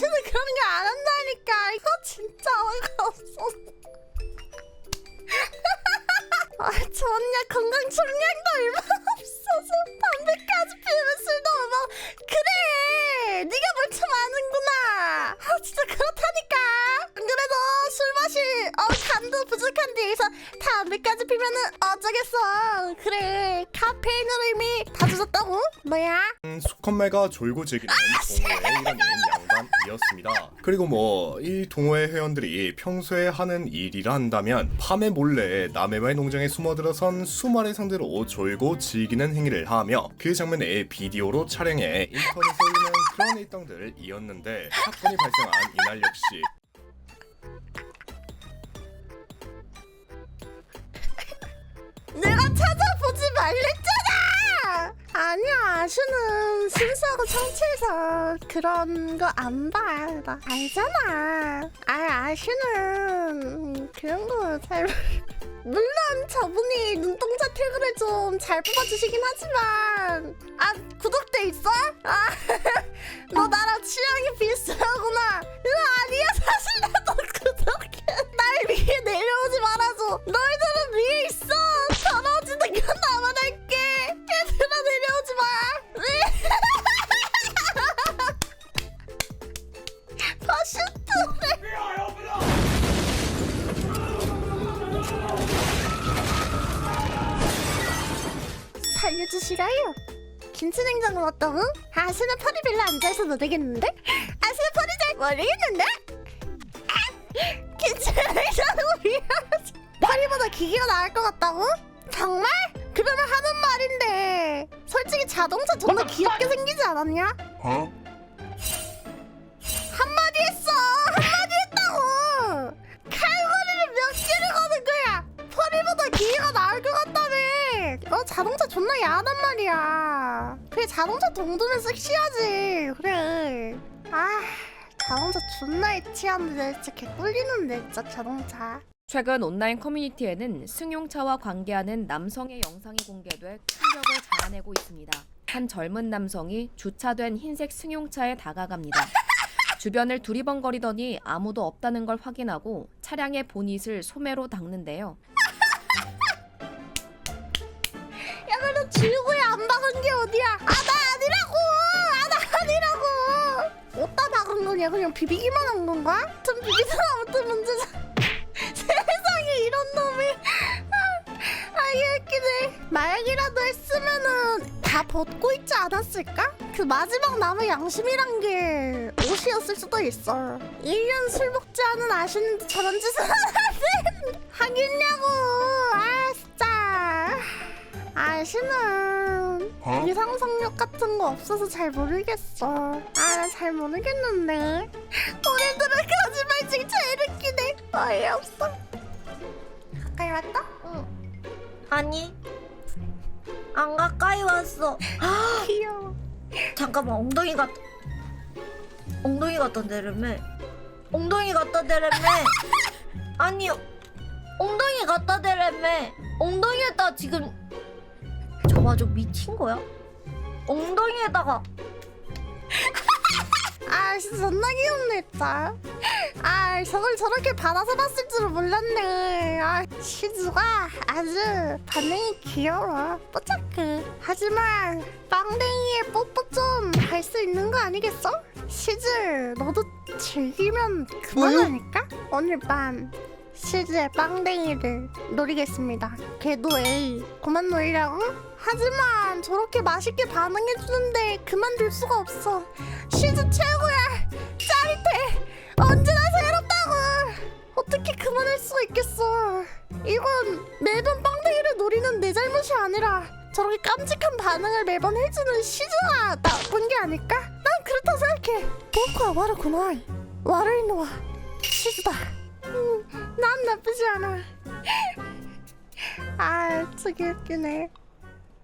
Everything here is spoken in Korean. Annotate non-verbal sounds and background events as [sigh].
그런 거 안 한다니까. 이거 진짜 어이가 없어. [laughs] 아, 저 언니야 건강 청량도 부족한 데에서 담배까지 피면은 어쩌겠어. 그래, 카페인으로 이미 다 주셨다고. 뭐야? 음, 수컷말과 졸고 즐기는 동호회 일원인 양반이었습니다. 그리고 뭐 이 동호회 회원들이 평소에 하는 일이라 한다면 밤에 몰래 남의 말 농장에 숨어들어선 수마를 상대로 졸고 즐기는 행위를 하며 그 장면을 비디오로 촬영해 인터넷에 올리는 그런 일당들이었는데 사건이 발생한 이날 역시 말랬잖아! 아니야, 아슈는 순수하고 성취해서 그런 거 안 봐. 나 알잖아. 아, 아슈는 그런 거 잘. 물론 저분이 눈동자 태그를 좀 잘 뽑아주시긴 하지만 아 구독돼 있어? 아, [laughs] 너 나랑 취 주시라요. 김치 냉장고 왔다고? 아스는 퍼리빌라 앉아있어 도 되겠는데? 아스는 퍼리 잘 모르겠는데? 김치 냉장고 미안하지 퍼리보다 기계가 나을 것 같다고? 정말? 그러면 하는 말인데 솔직히 자동차 존나 귀엽게 생기지 않았냐? 한 그래 자동차 정도면 섹시하지 그래 아 자동차 존나 애치한데 진짜 개 꿀리는데 진짜 자동차 최근 온라인 커뮤니티에는 승용차와 관계하는 남성의 영상이 공개돼 충격을 자아내고 있습니다. 한 젊은 남성이 주차된 흰색 승용차에 다가갑니다. 주변을 두리번거리더니 아무도 없다는 걸 확인하고 차량의 보닛을 소매로 닦는데요. 야 그래도 주유구 거냐 그냥 비비기만 한 건가? 좀 비비는 아무튼 문제잖아. [laughs] 세상에 이런 놈이. 아, 아 웃기네. 마약이라도 했으면은 다 벗고 있지 않았을까? 그 마지막 남의 양심이란 게 옷이었을 수도 있어. 1년 술 먹지 않은 아시는데 저런 짓을 하는 하겠냐고. 아 진짜. 아시는 이상성욕 같은 거 없어서 잘 모르겠어. 아 나 잘 모르겠는데. 오늘들은 거짓말쟁이 제일 웃기네. 어이없어. 가까이 왔다? 응. 아니 안 가까이 왔어. [gasps] 귀여워. 잠깐만 엉덩이 갖 엉덩이 갖다 대려매 엉덩이 갖다 대려매 [laughs] 아니 엉덩이 갖다 대려매 엉덩이에다 지금 저 마저 미친 거야? 엉덩이에다가. [laughs] 아 진짜 존나 귀엽네 진짜. 아 저걸 저렇게 받아서 봤을 줄은 몰랐네. 아 시즈가 아주 반응이 귀여워. 뽀짝해. 하지만 빵댕이에 뽀뽀 좀 할 수 있는 거 아니겠어? 시즈 너도 즐기면 그만하니까? 오늘 밤 시즈의 빵댕이를 노리겠습니다. 걔도 A 그만 노리라고? 하지만 저렇게 맛있게 반응해주는데 그만둘 수가 없어. 시즈 최고야! 짜릿해! 언제나 새롭다고! 어떻게 그만할 수가 있겠어? 이건 매번 빵댕이를 노리는 내 잘못이 아니라 저렇게 깜찍한 반응을 매번 해주는 시즈가 나쁜 게 아닐까? 난 그렇다 생각해. 보크와 와르구나. 와르이노와 시즈다 음, 난 나쁘지 않아. 아 되게 웃기네